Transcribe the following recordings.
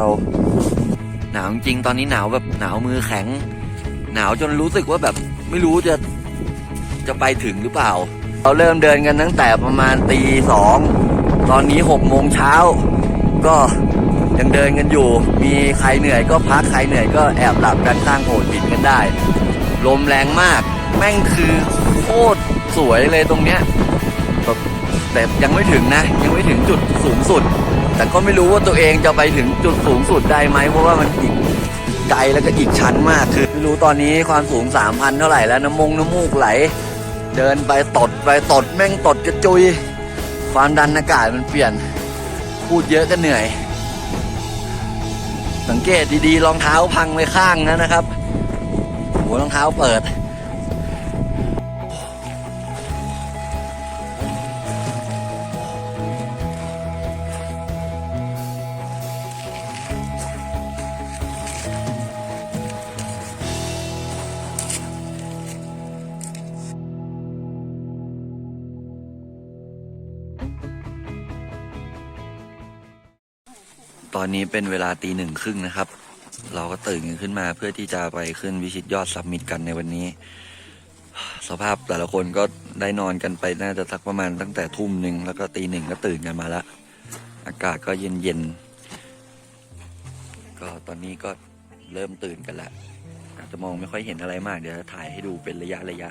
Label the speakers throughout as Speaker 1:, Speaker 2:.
Speaker 1: เราหนาวจริงตอนนี้หนาวแบบหนาวมือแข็ง หนาวจนรู้สึกว่าแบบไม่รู้จะจะไปถึงหรือเปล่า เราเริ่มเดินกันตั้งแต่ประมาณตีสองตอนนี้หกโมงเช้า ก็ยังเดินกันอยู่ มีใครเหนื่อยก็พักใครเหนื่อยก็แอบหลับกันข้างโขดหินกันได้ ลมแรงมาก แม่งคือโคตรสวยเลยตรงเนี้ยแต่ยังไม่ถึงนะ ยังไม่ถึงจุดสูงสุด แต่ก็ไม่รู้ว่าตัวเองจะไปถึงจุดสูงสุดได้ไหมเพราะว่ามันอีกไกลแล้วก็อีกชั้นมากคือไม่รู้ตอนนี้ความสูงสามพันเท่าไหร่แล้วน้ำมงน้ำมูกไหล เดินไปตดไปตดแม่งตดกระจุย ความดันอากาศมันเปลี่ยน พูดเยอะก็เหนื่อย สังเกตดีๆรองเท้าพังไปข้างนะนะครับ หัวรองเท้าเปิด อนนี้เป็นเวลาตีหนึ่งครึ่งนะครับ เราก็ตื่นกันขึ้นมาเพื่อที่จะไปขึ้นวิชิตยอดสัมมิตกันในวันนี้ สภาพแต่ละคนก็ได้นอนกันไปน่าจะสักประมาณตั้งแต่ทุ่มหนึ่งแล้วก็ตีหนึ่งก็ตื่นกันมาแล้วอากาศก็เย็นเย็นก็ตอนนี้ก็เริ่มตื่นกันล้วอาจจะมองไม่ค่อยเห็นอะไรมาก เดี๋ยวถ่ายให้ดูเป็นระยะระยะ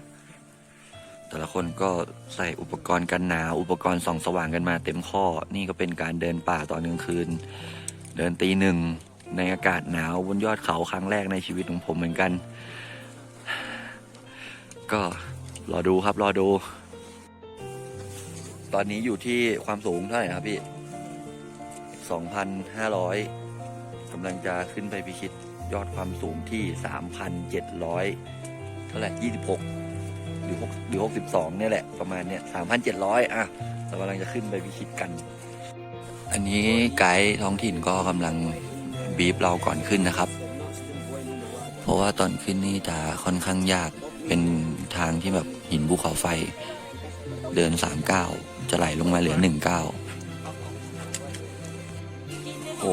Speaker 1: แต่ละคนก็ใส่อุปกรณ์กันหนาวอุปกรณ์ส่องสว่างกันมาเต็มข้อ นี่ก็เป็นการเดินป่าตอนกลางคืน เดินตีหนึ่งในอากาศหนาวบนยอดเขาครั้งแรกในชีวิตของผมเหมือนกัน ก็รอดูครับรอดู ตอนนี้อยู่ที่ความสูงเท่าไหร่ครับพี่ 2,500กำลังจะขึ้นไปพิชิตยอดความสูงที่ 3,700 เท่าไหร่26 หรือ6หรือ 62 เนี่ยแหละ ประมาณเนี้ย3,700 อะ เรากำลังจะขึ้นไปพิชิตกัน อันนี้ไกด์ท้องถิ่นก็กำลังบีบเราก่อนขึ้นนะครับ เพราะว่าตอนขึ้นนี่จะค่อนข้างยาก เป็นทางที่แบบหินภูเขาไฟ เดินสามก้าจะไหลลงมาเหลือหนึ่งก้าวโห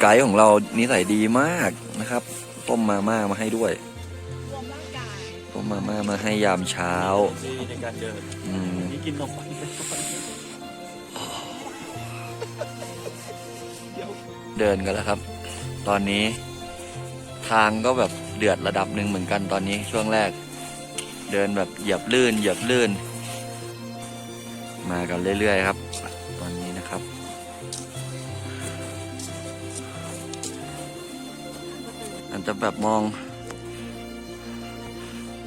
Speaker 1: ไกด์ของเรานิสัยดีมากนะครับ ต้มมาม่ามาให้ด้วย ต้มมาม่ามาให้ยามเช้าอืม เดินกันแล้วครับ ตอนนี้ทางก็แบบเดือดระดับหนึ่งเหมือนกันตอนนี้ช่วงแรก เดินแบบเหยียบลื่น เหยียบลื่น มากันเรื่อยๆครับ ตอนนี้นะครับอาจจะแบบมอง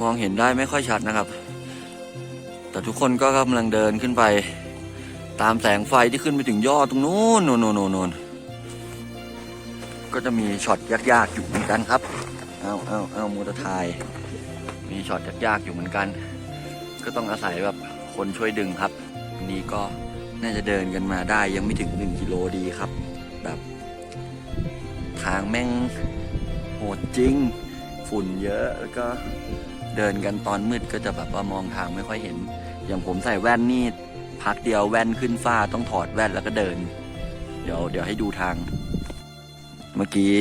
Speaker 1: มองเห็นได้ไม่ค่อยชัดนะครับ แต่ทุกคนก็กำลังเดินขึ้นไป ตามแสงไฟที่ขึ้นไปถึงยอดตรงนู้นโน่นโน่นโน่นโน่น ก็จะมีช็อตยากๆอยู่เหมือนกันครับ เอาเอาเอามูตะทาย มีช็อตยากๆอยู่เหมือนกัน ก็ต้องอาศัยแบบคนช่วยดึงครับวันนี้ก็น่าจะเดินกันมาได้ยังไม่ถึงหนึ่งกิโลดีครับ แบบ ทางแม่งโหดจริง ฝุ่นเยอะแล้วก็เดินกันตอนมืดก็จะแบบว่ามองทางไม่ค่อยเห็น อย่างผมใส่แว่นนี่พักเดียวแว่นขึ้นฟ้าต้องถอดแว่นแล้วก็เดิน เดี๋ยวเดี๋ยวให้ดูทาง เมื่อกี้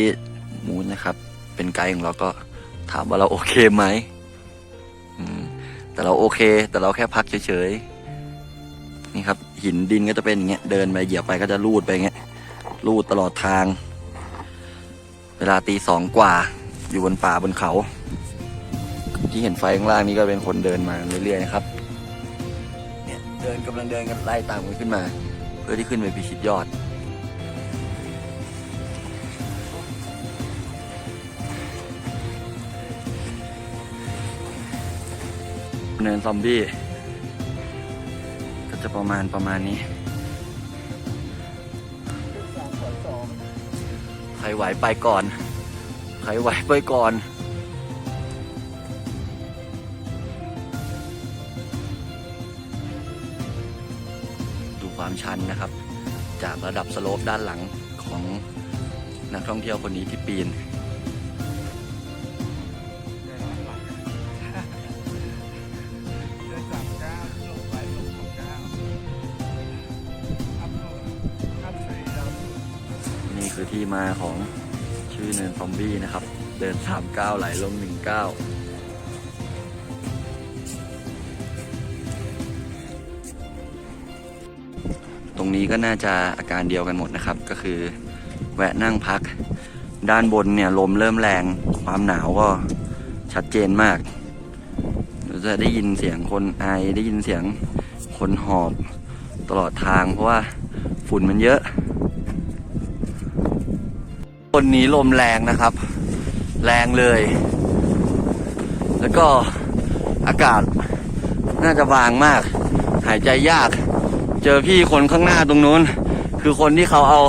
Speaker 1: มูนนะครับ เป็นไกด์ของเราก็ถามว่าเราโอเคไหมแต่เราโอเค แต่เราแค่พักเฉยๆนี่ครับ หินดินก็จะเป็นอย่างเงี้ยเดินไปเหยียบไปก็จะลูดไปอย่างเงี้ยลูดตลอดทาง เวลาตีสองกว่า อยู่บนป่าบนเขา ที่เห็นไฟข้างล่างนี่ก็เป็นคนเดินมาเรื่อยๆนะครับ เนี่ยเดินกำลังเดินกันไล่ตามกันขึ้นมา เพื่อที่ขึ้นไปพิชิตยอด เนินซอมบี้ ก็จะประมาณประมาณนี้ ใครไหวไปก่อน ใครไหวไปก่อนดูความชันนะครับ จากระดับสโลปด้านหลังของนักท่องเที่ยวคนนี้ที่ปีน
Speaker 2: ที่
Speaker 1: มาของชื่อเนินซอมบี้นะครับ เดินสามเก้าไหลลงหนึ่งเก้าตรงนี้ก็น่าจะอาการเดียวกันหมดนะครับ ก็คือแวะนั่งพัก ด้านบนเนี่ยลมเริ่มแรง ความหนาวก็ชัดเจนมากเราจะได้ยินเสียงคนไอได้ยินเสียงคนหอบตลอดทาง เพราะว่าฝุ่นมันเยอะ บนนี้ลมแรงนะครับ แรงเลย แล้วก็อากาศน่าจะบางมาก หายใจยาก เจอพี่คนข้างหน้าตรงนู้น คือคนที่เขาเอา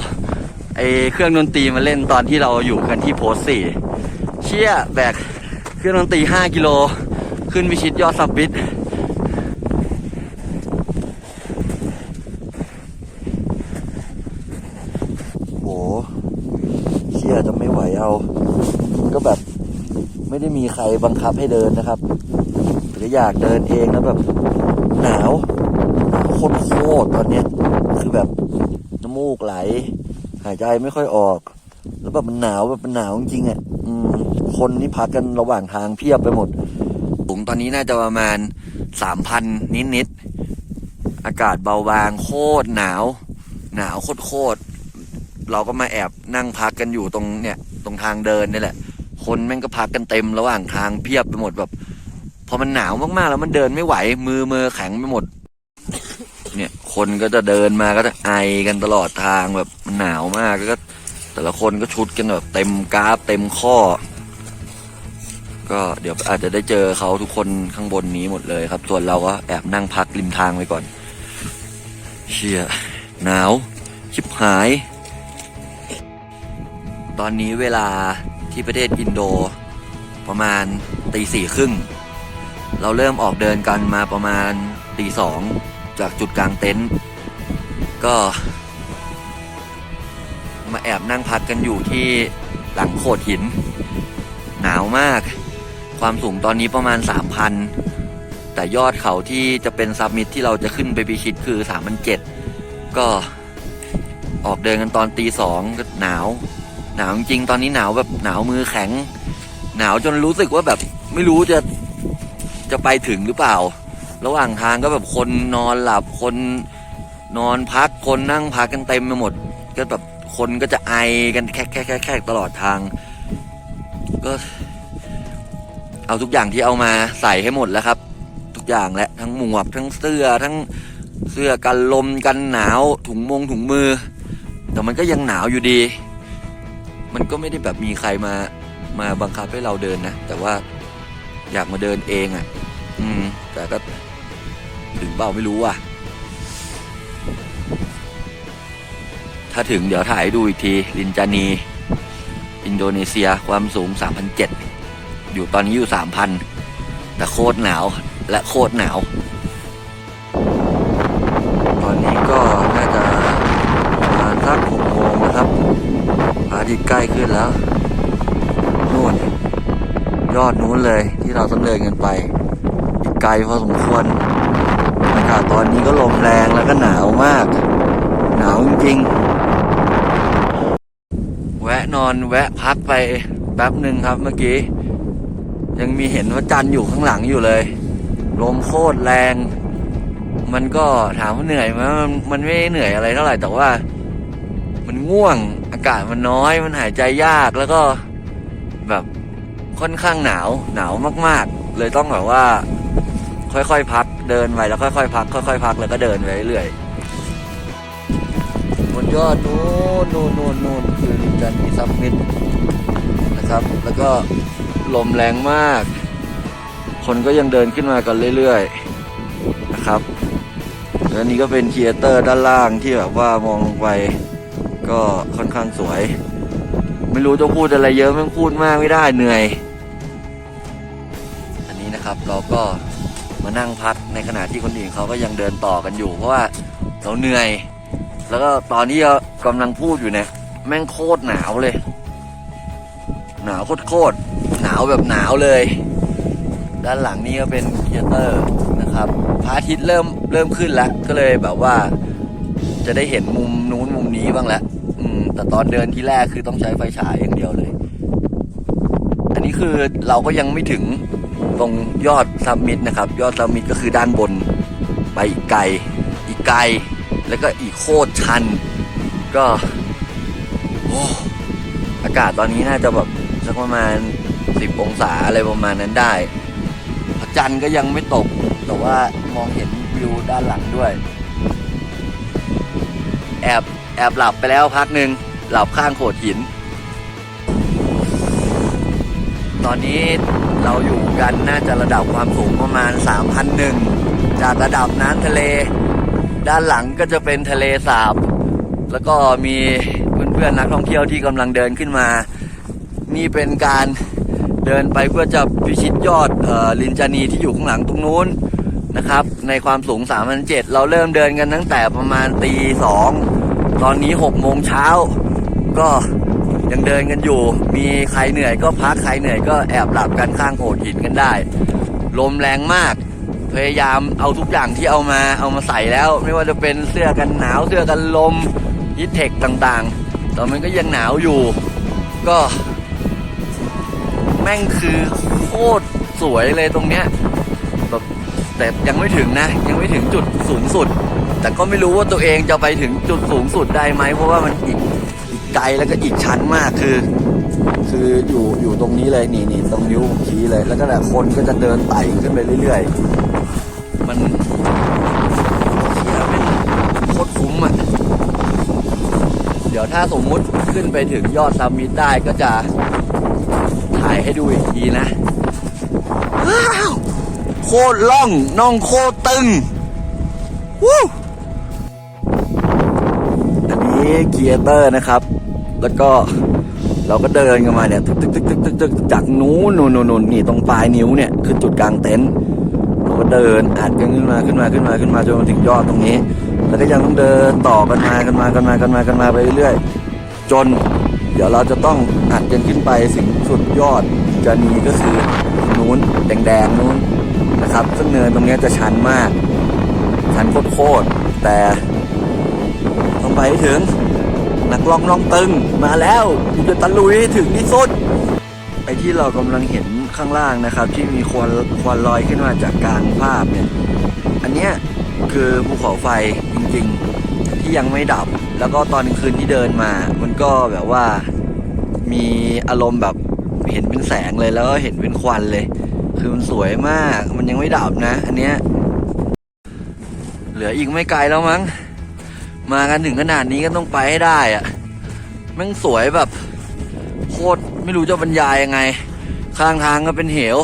Speaker 1: ไอ้เครื่องดนตรีมาเล่นตอนที่เราอยู่กันที่โพสสี่เชี่ยแบกเครื่องดนตรีห้ากิโล ขึ้นวิชิตยอดสับบิดโหเชี่ยจะไม่ไหวเอา ก็แบบไม่ได้มีใคร บังคับให้เดินนะครับ หรืออยากเดินเองแล้วแบบหนาวหนาวโคตรโคตรตอนเนี้ยคือแบบน้ำมูกไหล หายใจไม่ค่อยออก แล้วแบบมันหนาวแบบมันหนาวจริงๆอะคนนี่พักกันระหว่างทางเพียบไปหมดสูงตอนนี้น่าจะประมาณสามพันนิดๆอากาศเบาบางโคตรหนาว หนาวโคตรๆเราก็มาแอบนั่งพักกันอยู่ตรงเนี่ย ตรงทางเดินนี่แหละ คนแม่งก็พักกันเต็มระหว่างทางเพียบไปหมดแบบพอมันหนาวมากๆแล้วมันเดินไม่ไหว มือมือแข็งไปหมด เนี่ย คนก็จะเดินมาก็จะไอกันตลอดทางแบบมันหนาวมากก็ แต่ละคนก็ชุดกันแบบเต็มกราฟเต็มข้อ ก็เดี๋ยวอาจจะได้เจอเขาทุกคนข้างบนนี้หมดเลยครับ ส่วนเราก็แอบนั่งพักริมทางไว้ก่อน เชียหนาวชิบหาย ตอนนี้เวลา ที่ประเทศอินโด ประมาณตีสี่ครึ่ง เราเริ่มออกเดินกันมาประมาณตีสองจากจุดกลางเต็นท์ก็ มาแอบนั่งพักกันอยู่ที่หลังโขดหิน หนาวมาก ความสูงตอนนี้ประมาณ 3,000 แต่ยอดเขาที่จะเป็นซับมิตที่เราจะขึ้นไปพิชิตคือ3,700ก็ออกเดินกันตอนตีสองหนาว หนาวจริงตอนนี้หนาวแบบหนาวมือแข็ง หนาวจนรู้สึกว่าแบบไม่รู้จะจะไปถึงหรือเปล่า ระหว่างทางก็แบบคนนอนหลับคนนอนพักคนนั่งพักกันเต็มไปหมด ก็แบบคนก็จะไอกันแค่แค่แค่แค่ตลอดทาง ก็ เอาทุกอย่างที่เอามาใส่ให้หมดแล้วครับ ทุกอย่างแหละทั้งหมวกทั้งเสื้อทั้งเสื้อกันลมกันหนาวถุงมงถุงมือ แต่มันก็ยังหนาวอยู่ดี มันก็ไม่ได้แบบมีใครมามาบังคับให้เราเดินนะ แต่ว่าอยากมาเดินเองอะ่ะ อืม แต่ก็ถึงเปล่าไม่รู้อะ ถ้าถึงเดี๋ยวถ่ายดูอีกที ลินจานี อินโดนีเซียความสูง 3,007อยู่ตอนนี้อยู่ 3,000 แต่โคตรหนาวและโคตรหนาว ใกล้ขึ้นแล้วนู่นยอดนู้นเลยที่เราต้องเดินกันไป ไกลพอสมควรอากาศตอนนี้ก็ลมแรงแล้วก็หนาวมาก หนาวจริงๆแวะนอนแวะพักไปแป๊บหนึ่งครับเมื่อกี้ ยังมีเห็นว่าจันอยู่ข้างหลังอยู่เลย ลมโคตรแรง มันก็ถามว่าเหนื่อยไหมมันไม่เหนื่อยอะไรเท่าไหร่แต่ว่า มันง่วง อากาศมันน้อย มันหายใจยากแล้วก็แบบค่อนข้างหนาวหนาวมากๆ เลยต้องแบบว่า ค่อยๆพักเดินไปแล้วค่อยๆพัก ค่อยๆพักแล้วก็เดินไปเรื่อยๆบนยอดนู้นนู้นนู้นนู้นคือจันนีซับมิดนะครับ แล้วก็ลมแรงมาก คนก็ยังเดินขึ้นมากันเรื่อยๆนะครับแล้วนี่ก็เป็นเคียเตอร์ด้านล่างที่แบบว่ามองลงไป ก็ค่อนข้างสวย ไม่รู้จะพูดอะไรเยอะไม่พูดมากไม่ได้เหนื่อย อันนี้นะครับเราก็มานั่งพักในขณะที่คนอื่นเขาก็ยังเดินต่อกันอยู่ เพราะว่าเราเหนื่อย แล้วก็ตอนที่เรากำลังพูดอยู่เนี่ยแม่งโคตรหนาวเลย หนาวโคตรหนาวแบบหนาวเลย ด้านหลังนี่ก็เป็นเคียเตอร์นะครับพระอาทิตย์เริ่มเริ่มขึ้นแล้วก็เลยแบบว่า จะได้เห็นมุมนู้นมุมนี้บ้างแล้ว แต่ตอนเดินที่แรกคือต้องใช้ไฟฉายอย่างเดียวเลย อันนี้คือเราก็ยังไม่ถึงตรงยอดซัมมิตนะครับ ยอดซัมมิตก็คือด้านบนไปอีกไกลอีกไกล แล้วก็อีกโคตรชัน ก็โอ้อากาศตอนนี้น่าจะแบบสักประมาณสิบองศาอะไรประมาณนั้นได้พระจันทร์ก็ยังไม่ตก แต่ว่ามองเห็นวิวด้านหลังด้วย แอบแอบหลับไปแล้วพักหนึ่ง หลับข้างโขดหิน ตอนนี้เราอยู่กันน่าจะระดับความสูงประมาณ 3,001 จากระดับน้ำทะเล ด้านหลังก็จะเป็นทะเลสาบ แล้วก็มีเพื่อนๆนักท่องเที่ยวที่กำลังเดินขึ้นมา นี่เป็นการเดินไปเพื่อจะพิชิตยอดออลินจานีที่อยู่ข้างหลังตรงนู้นนะครับ ในความสูง 3,007 เราเริ่มเดินกันตั้งแต่ประมาณตีสองตอนนี้6โมงเช้า ก็ยังเดินกันอยู่ มีใครเหนื่อยก็พักใครเหนื่อยก็แอบหลับกันข้างโขดหินกันได้ ลมแรงมาก พยายามเอาทุกอย่างที่เอามาเอามาใส่แล้ว ไม่ว่าจะเป็นเสื้อกันหนาวเสื้อกันลมฮิตเทคต่างๆ แต่มันก็ยังหนาวอยู่ ก็ แม่งคือโคตรสวยเลยตรงเนี้ยแบบแต่ยังไม่ถึงนะ ยังไม่ถึงจุดสูงสุด แต่ก็ไม่รู้ว่าตัวเองจะไปถึงจุดสูงสุดได้ไหมเพราะว่ามันอีกอีก ไกลแล้วก็อีกชั้นมากคือ คืออยู่อยู่ตรงนี้เลยนี่นี่ตรงนิ้วผมชี้เลย แล้วก็แต่คนก็จะเดินไต่ขึ้นไปเรื่อยๆ มันเชี่ยเป็นโคตรคุ้มอะเดี๋ยวถ้าสมมุติขึ้นไปถึงยอดซัมมิตได้ก็จะถ่ายให้ดูอีกทีนะว้าวโคตรล่องน่องโคตรตึงวู้อันนี้เกียร์เตอร์นะครับ แล้วก็เราก็เดินกันมาเนี่ยตึกตึกตึกตึกตึกตึกจากนู้นนู่นนู่นนี่ตรงปลายนิ้วเนี่ยคือจุดกลางเต็นท์เราก็เดินอัดกันขึ้นมาขึ้นมาขึ้นมาขึ้นมาจนมาถึงยอดตรงนี้ แล้วก็ยังต้องเดินต่อกันมากันมากันมากันมากันมาไปเรื่อยจน เดี๋ยวเราจะต้องอัดกันขึ้นไปสิ่งสุดยอดจะนีก็คือนู้นแดงๆนู้นนะครับ ซึ่งเนินตรงนี้จะชันมากชันโคตรๆแต่ต้องไปให้ถึง นักล่องน้องตึงมาแล้วกูจะตะลุยถึงที่สุดไอ้ที่เรากำลังเห็นข้างล่างนะครับ ที่มีควันควันลอยขึ้นมาจากกลางภาพเนี่ย อันเนี้ยคือภูเขาไฟจริงๆที่ยังไม่ดับ แล้วก็ตอนกลางคืนที่เดินมา มันก็แบบว่ามีอารมณ์แบบเห็นเป็นแสงเลยแล้วก็เห็นเป็นควันเลย คือมันสวยมากมันยังไม่ดับนะ อันเนี้ยเหลืออีกไม่ไกลแล้วมั้ง มากันถึงขนาดนี้ก็ต้องไปให้ได้อะแมันสวยแบบโคตรไม่รู้จะบรรยายยังไง ข้างทางก็เป็นเหว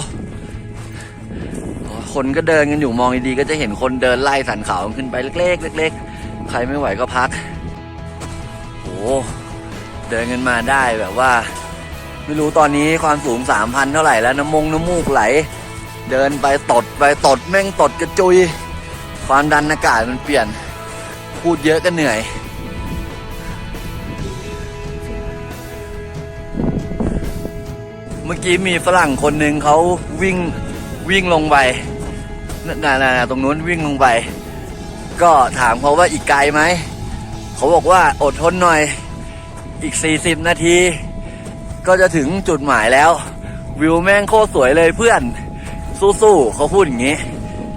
Speaker 1: คนก็เดินกันอยู่มองดีๆก็จะเห็นคนเดินไล่สันเขาขึ้นไปเล็กๆเล็กๆใครไม่ไหวก็พักโอ้เดินกันมาได้แบบว่า ไม่รู้ตอนนี้ความสูงสามพันเท่าไหร่แล้วน้ำมงน้ำมูกไหล เดินไปตดไปตดแม่งตดกระจุย ความดันอากาศมันเปลี่ยน พูดเยอะก็เหนื่อย เมื่อกี้มีฝรั่งคนหนึ่งเขาวิ่งวิ่งลงไปน่ะน่ะน่ะตรงนู้นวิ่งลงไป ก็ถามเขาว่าอีกไกลไหม เขาบอกว่าอดทนหน่อย อีก 40 นาที ก็จะถึงจุดหมายแล้ว วิวแม่งโคตรสวยเลยเพื่อน สู้ๆเขาพูดอย่างนี้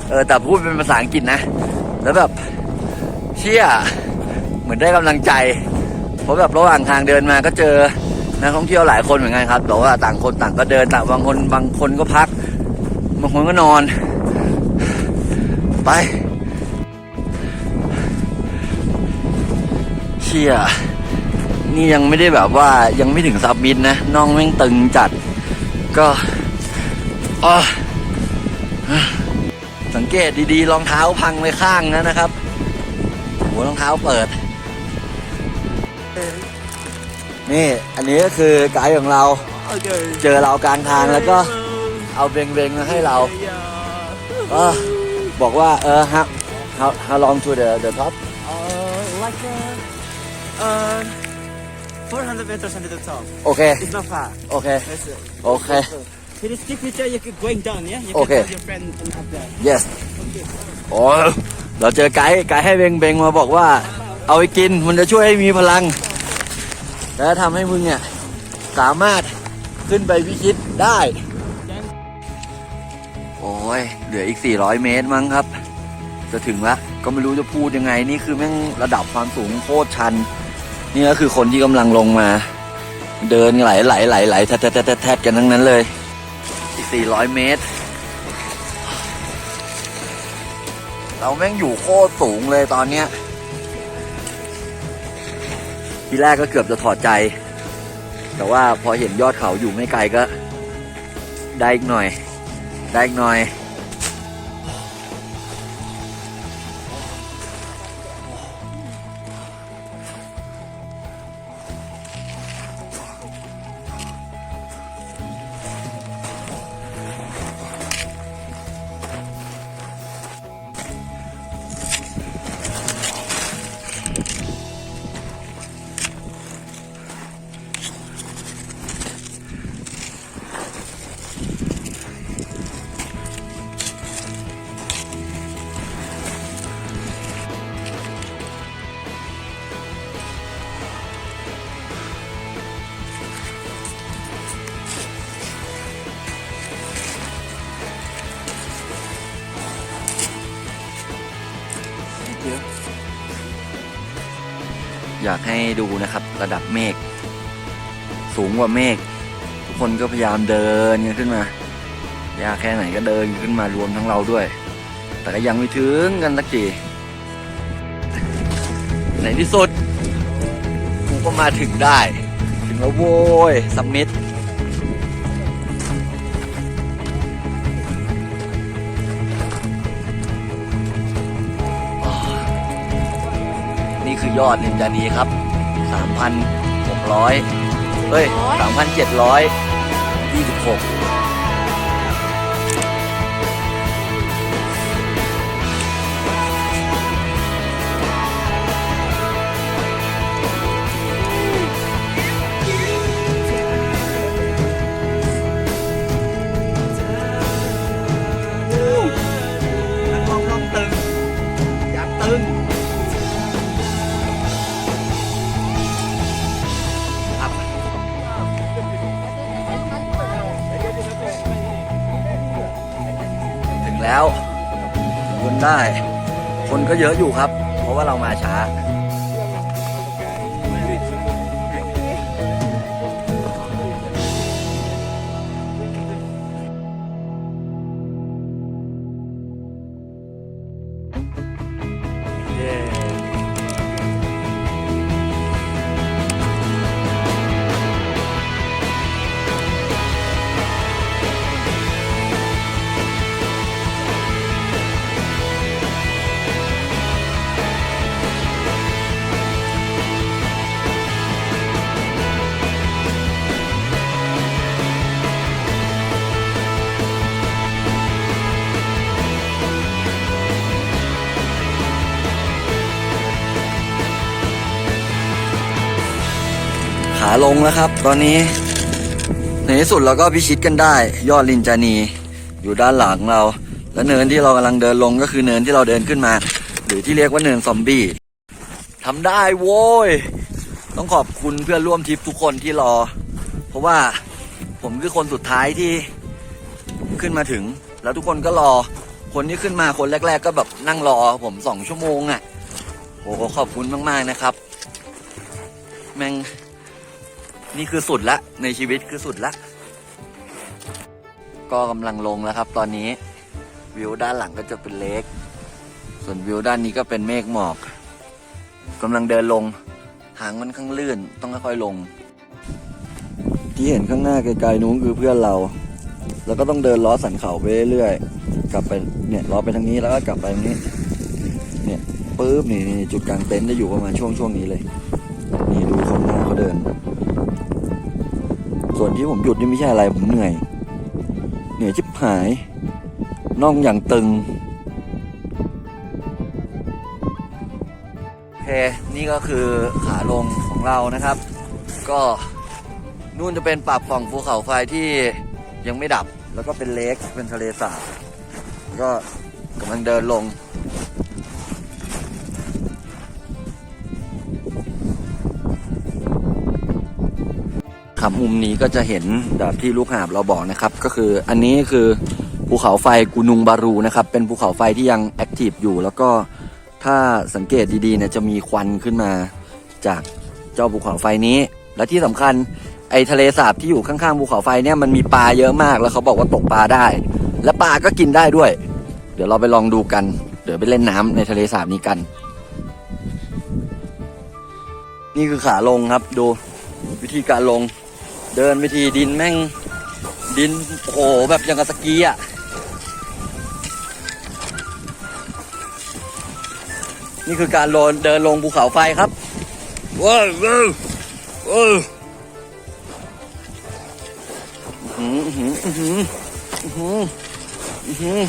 Speaker 1: เออแต่พูดเป็นภาษาอังกฤษนะ แล้วแบบ เชี่ยเหมือนได้กำลังใจ เพราะแบบระหว่างทางเดินมาก็เจอนักท่องเที่ยวหลายคนเหมือนกันครับแต่ว่าต่างคนต่างก็เดินต่างบางคนบางคนก็พัก บางคนก็นอน ไปเชี่ยนี่ยังไม่ได้แบบว่ายังไม่ถึงซับมิดนะน่องแม่งตึงจัด ก็อ๋อสังเกตดีๆรองเท้าพังไปข้างนะนะครับ หัวรองเท้าเปิด นี่อันนี้ก็คือไกด์ของเรา เจอเรากลางทางแล้วก็เอาเบงเบงๆมาให้เราเออบอกว่าเออ how how how long to the the top
Speaker 3: Uh, like uh, uh, 400 meters under the top.
Speaker 1: โอเค
Speaker 3: It's not far.
Speaker 1: โอเค
Speaker 3: That's it.
Speaker 1: โอเค
Speaker 3: Can you stick picture? You keep going down, yeah? You
Speaker 1: Okay.
Speaker 3: can tell your friend and up there.
Speaker 1: yes โอ้ เราเจอไกด์ไกด์ให้เบงเบงมาบอกว่า เอาไปกินมันจะช่วยให้มีพลัง แล้วทำให้มึงเนี่ยสามารถขึ้นไปพิชิตได้ โอ้ยเหลืออีก 400 เมตรมั้งครับ จะถึงละก็ไม่รู้จะพูดยังไง นี่คือแม่งระดับความสูงโคตรชัน นี่ก็คือคนที่กำลังลงมา เดินไหลไหลไหลไหลแทดแทดแทดแทดกันทั้งนั้นเลย อีก 400 เมตร เราแม่งอยู่โคตรสูงเลยตอนเนี้ย ทีแรกก็เกือบจะถอดใจ แต่ว่าพอเห็นยอดเขาอยู่ไม่ไกลก็ ได้อีกหน่อย ได้อีกหน่อย อยากให้ดูนะครับระดับเมฆสูงกว่าเมฆทุกคนก็พยายามเดินกันขึ้นมายากแค่ไหนก็เดินขึ้นมารวมทั้งเราด้วย แต่ก็ยังไม่ถึงกันสักทีในที่สุดกูก็มาถึงได้ ถึงแล้วโว้ยซัมมิต ยอดนินจานีครับ 3,600เฮ้ย3,726 เยอะอยู่ครับ เพราะว่าเรามาช้า ลงแล้วครับ ตอนนี้ในที่สุดเราก็พิชิตกันได้ ยอดลินจานีอยู่ด้านหลังเรา และเนินที่เรากำลังเดินลงก็คือเนินที่เราเดินขึ้นมา หรือที่เรียกว่าเนินซอมบี้ทำได้โว้ย ต้องขอบคุณเพื่อนร่วมทริปทุกคนที่รอ เพราะว่าผมคือคนสุดท้ายที่ขึ้นมาถึง แล้วทุกคนก็รอ คนที่ขึ้นมาคนแรก ๆ ก็แบบนั่งรอผมสองชั่วโมงอะ่ะโอ้โหขอบคุณมากๆนะครับ แม่ง นี่คือสุดละในชีวิตคือสุดละ ก็กำลังลงแล้วครับ ตอนนี้วิวด้านหลังก็จะเป็นเลกส่วนวิวด้านนี้ก็เป็นเมฆหมอกกำลังเดินลง หางมันข้างลื่น ต้องค่อยๆลง ที่เห็นข้างหน้าไกลๆนู้นคือเพื่อนเรา แล้วก็ต้องเดินล้อสันเขาไปเรื่อยๆกลับไปเนี่ยล้อไปทางนี้แล้วก็กลับไปทางนี้ เนี่ยปุ๊บนี่นี่จุดกลางเต็นท์จะอยู่ประมาณช่วงช่วงนี้เลย นี่ดูคนหน้าเขาเดิน ส่วนที่ผมหยุดนี่ไม่ใช่อะไรผมเหนื่อย เหนื่อยชิบหายน่องอย่างตึงโอเคนี่ก็คือขาลงของเรานะครับ ก็นู่นจะเป็นปรับฝั่งภูเขาไฟที่ยังไม่ดับ แล้วก็เป็นเลคเป็นทะเลสาบก็กำลังเดินลง นะครับ มุมนี้ก็จะเห็นแบบที่ลูกหาบเราบอกนะครับ ก็คืออันนี้คือภูเขาไฟกูนุงบารูนะครับ เป็นภูเขาไฟที่ยังแอคทีฟอยู่ แล้วก็ถ้าสังเกตดีๆเนี่ยจะมีควันขึ้นมาจากเจ้าภูเขาไฟนี้ และที่สำคัญไอทะเลสาบที่อยู่ข้างๆภูเขาไฟเนี่ยมันมีปลาเยอะมากแล้วเขาบอกว่าตกปลาได้ และปลาก็กินได้ด้วย เดี๋ยวเราไปลองดูกัน เดี๋ยวไปเล่นน้ำในทะเลสาบนี้กัน นี่คือขาลงครับดูวิธีการลง เดินวิธีดินแม่ง ดินโอ้โหแบบอย่างกับสกีอะนี่คือการโลนเดินลงภูเขาไฟครับว้าวว้าวว้าวอื้อหืออื้อหืออื้อหืออื้อหือ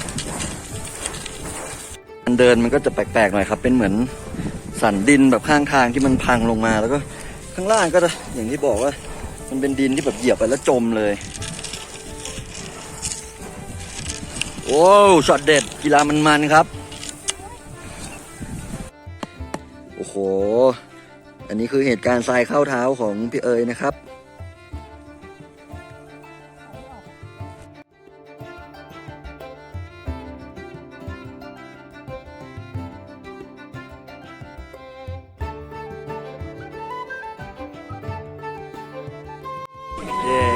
Speaker 1: มันเดินมันก็จะแปลกๆหน่อยครับ เป็นเหมือนสันดินแบบข้างทางที่มันพังลงมาแล้วก็ ข้างล่างก็จะอย่างที่บอกว่า มันเป็นดินที่แบบเหยียบไปแล้วจมเลย โอ้วช็อตเด็ดกีฬามันมันครับ โอ้โห อันนี้คือเหตุการณ์ทรายเข้าเท้าของพี่เอ๋ยนะครับ เย้